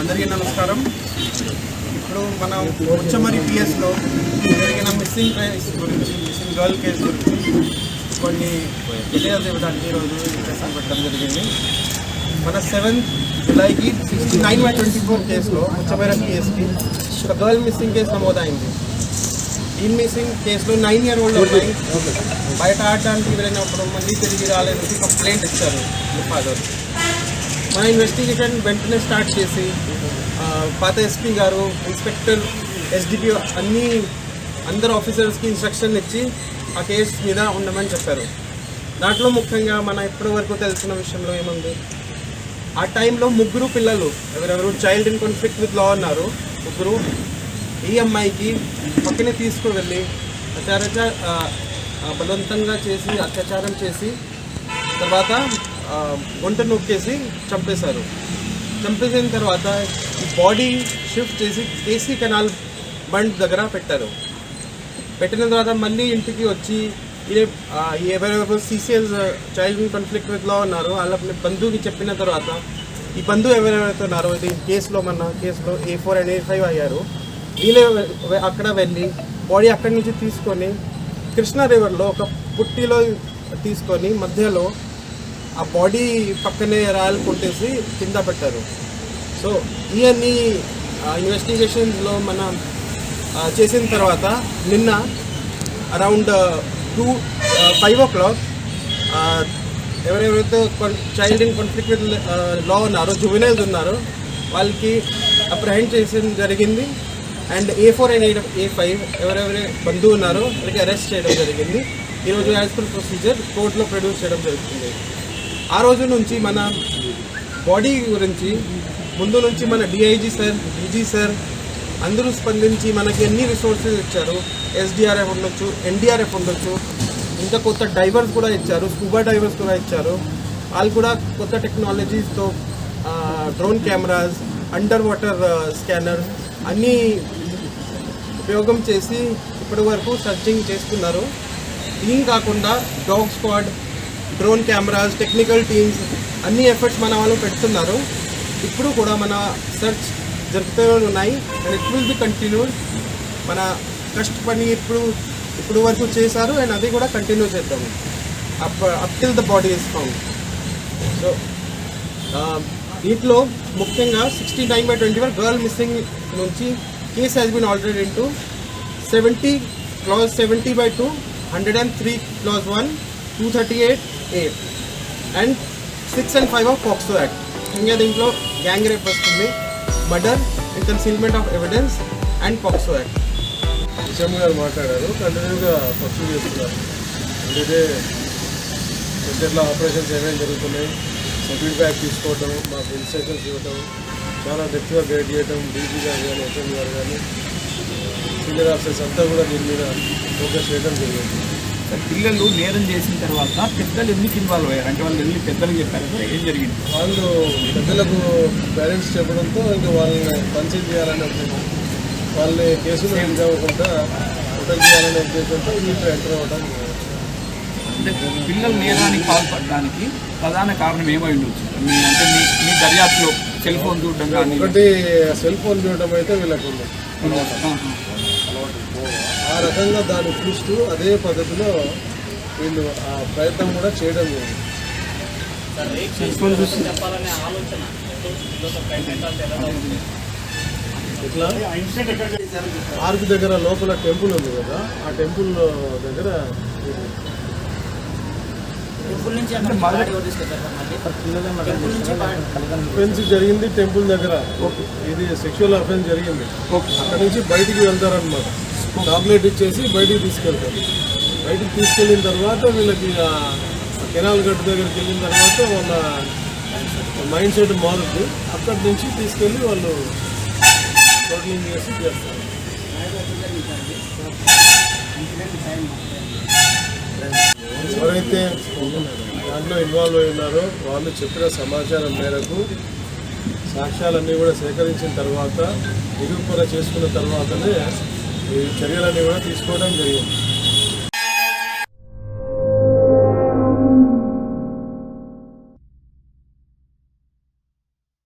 అందరికీ నమస్కారం. ఇప్పుడు మనం ఉచ్చమరి పిఎస్లో జరిగిన మిస్సింగ్ కేస్ గురించి మిస్సింగ్ గర్ల్ కేసు గురించి కొన్ని డీటెయిల్స్ ఇవ్వడానికి ఈరోజు ప్రశ్న పెట్టడం జరిగింది. మన seventh జులైకి sixty nine by twenty four కేసులో ఉచ్చమరి పిఎస్కి ఒక గర్ల్ మిస్సింగ్ కేసు నమోదైంది. ఈ మిస్సింగ్ కేసులో నైన్ ఇయర్ ఓల్డ్ అమ్మాయి బయట ఆడటానికి వెళ్ళినప్పుడు మళ్ళీ తిరిగి రాలేదని కంప్లైంట్ ఇచ్చారు ఫాదర్. మన ఇన్వెస్టిగేషన్ వెంటనే స్టార్ట్ చేసి పాత ఎస్పీ గారు ఇన్స్పెక్టర్ ఎస్డిపిఓ అన్ని అందరు ఆఫీసర్స్కి ఇన్స్ట్రక్షన్ ఇచ్చి ఆ కేసు మీద ఉండమని చెప్పారు. దాంట్లో ముఖ్యంగా మన ఇప్పటి వరకు తెలిసిన విషయంలో ఏముంది? ఆ టైంలో ముగ్గురు పిల్లలు ఎవరెవరు child in conflict with law ఉన్నారు ముగ్గురు ఈ అమ్మాయికి పక్కనే తీసుకువెళ్ళి అత్యాచార బలవంతంగా చేసి అత్యాచారం చేసి తర్వాత గుంట నొక్కేసి చంపేశారు. చంపేసిన తర్వాత ఈ బాడీ షిఫ్ట్ చేసి కేసీ కెనాల్ బండ్ దగ్గర పెట్టారు. పెట్టిన తర్వాత మళ్ళీ ఇంటికి వచ్చి ఎవరెవరు సీసీఎల్ చైల్డ్ కాన్ఫ్లిక్ట్ విత్ ఉన్నారో వాళ్ళ బంధువుకి చెప్పిన తర్వాత ఈ బంధువు ఎవరెవరైతే ఉన్నారో ఇది కేసులో మన కేసులో A four and A five అయ్యారు. వీళ్ళే అక్కడ వెళ్ళి బాడీ అక్కడి నుంచి తీసుకొని కృష్ణా రివర్లో ఒక పుట్టిలో తీసుకొని మధ్యలో ఆ బాడీ పక్కనే రాయలు కొట్టేసి కింద పెట్టారు. సో ఇవన్నీ ఇన్వెస్టిగేషన్లో మనం చేసిన తర్వాత నిన్న around two five o'clock ఎవరెవరైతే child in conflict with law ఉన్నారో జువినైల్స్ ఉన్నారో వాళ్ళకి అప్రహెండ్ చేసిన జరిగింది. And A four and eight A five ఎవరెవరి బంధువు ఉన్నారో వాళ్ళకి అరెస్ట్ చేయడం జరిగింది. ఈరోజు యాజ్ పర్ ప్రొసీజర్ కోర్టులో ప్రొడ్యూస్ చేయడం జరుగుతుంది. ఆ రోజు నుంచి మన బాడీ గురించి ముందు నుంచి మన డిఐజీ సార్ డీజీ సార్ అందరూ స్పందించి మనకి ఎన్ని రిసోర్సెస్ ఇచ్చారు? ఎస్డిఆర్ఎఫ్ ఉండొచ్చు ఎన్డీఆర్ఎఫ్ ఉండొచ్చు ఇంకా కొత్త డైవర్స్ కూడా ఇచ్చారు స్కూబా డైవర్స్ కూడా ఇచ్చారు. వాళ్ళు కూడా కొత్త టెక్నాలజీస్తో drone cameras under water scanner అన్నీ ఉపయోగం చేసి ఇప్పటి వరకు సర్చింగ్ చేస్తున్నారు. దీని కాకుండా dog squad drone cameras technical teams అన్ని ఎఫర్ట్స్ మన వాళ్ళు పెడుతున్నారు. ఇప్పుడు కూడా మన సెర్చ్ జరుగుతూనే ఉన్నాయి. And it will be continued మన కష్టపడి ఇప్పుడు ఇప్పుడు వరకు చేశారు. అండ్ అది కూడా కంటిన్యూ చేద్దాము. Up up till the body is found so దీంట్లో ముఖ్యంగా sixty nine by twenty one girl missing నుంచి case has been already into seventy clause seventy by two hundred and three clause one two thirty eight A and six and five of POCSO act ఇంకా దీంట్లో gang rape వస్తుంది murder and concealment of evidence and POCSO act విషయం గారు మాట్లాడారు కంటిన్యూగా pursue చేస్తున్నారు. అంటే ఎట్లా ఆపరేషన్స్ ఏమేమి జరుగుతున్నాయి ఫీడ్బ్యాక్ తీసుకోవటం మాకు ఇన్స్ట్రక్షన్స్ ఇవ్వటం చాలా డెప్త్గా గైడ్ చేయటం డీజీ గారు కానీ హెచ్ఎం గారు కానీ సీనియర్ ఆఫీసర్స్ అంతా కూడా దీని మీద ఫోకస్ చేయడం జరిగింది. పిల్లలు నేరం చేసిన తర్వాత పెద్దలు ఎందుకు ఇన్వాల్వ్ అయ్యారు? అంటే వాళ్ళు వెళ్ళి పెద్దలు చెప్పారు సార్? ఏం జరిగింది? వాళ్ళు పెద్దలకు పేరెంట్స్ చెప్పడంతో ఇంకా వాళ్ళని కన్సల్ట్ చేయాలనే ఉద్దేశం. వాళ్ళని కేసులు ఇది అవ్వకుండా ప్రొటెక్ట్ చేయాలనే ఉద్దేశంతో వీళ్ళు ఎంటర్ అవ్వడం అంటే పిల్లలు నేరానికి పాల్పడడానికి ప్రధాన కారణం ఏమై ఉండొచ్చు? మీ అంటే మీ మీ దర్యాప్తులో సెల్ ఫోన్ చూడడం కానీ ఒకటి సెల్ ఫోన్ చూడడం అయితే వీళ్ళకు రకంగా దాన్ని చూస్తూ అదే పద్ధతిలో వీళ్ళు ఆ ప్రయత్నం కూడా చేయడం జరిగింది ఇట్లా పార్క్ దగ్గర లోపల టెంపుల్ ఉంది కదా ఆ టెంపుల్ దగ్గర అఫెన్స్ జరిగింది టెంపుల్ దగ్గర. ఇది సెక్షువల్ అఫెన్స్ జరిగింది. ఓకే. అక్కడ నుంచి బయటికి వెళ్తారనమాట టాబ్లెట్ ఇచ్చేసి బయటికి తీసుకెళ్తారు. బయటికి తీసుకెళ్ళిన తర్వాత వీళ్ళకి కెనాల్ గట్టు దగ్గరికి వెళ్ళిన తర్వాత వాళ్ళ మైండ్ సెట్ మారుద్ది. అక్కడి నుంచి తీసుకెళ్ళి వాళ్ళు టోటలింగ్ చేసి చేస్తారు. ఎవరైతే దాంట్లో ఇన్వాల్వ్ అయి ఉన్నారో వాళ్ళు చెప్పిన సమాచారం మేరకు సాక్ష్యాలన్నీ కూడా సేకరించిన తర్వాత నిరూపణ చేసుకున్న తర్వాతనే ఈ చర్యలన్నీ కూడా తీసుకోవడం జరిగింది.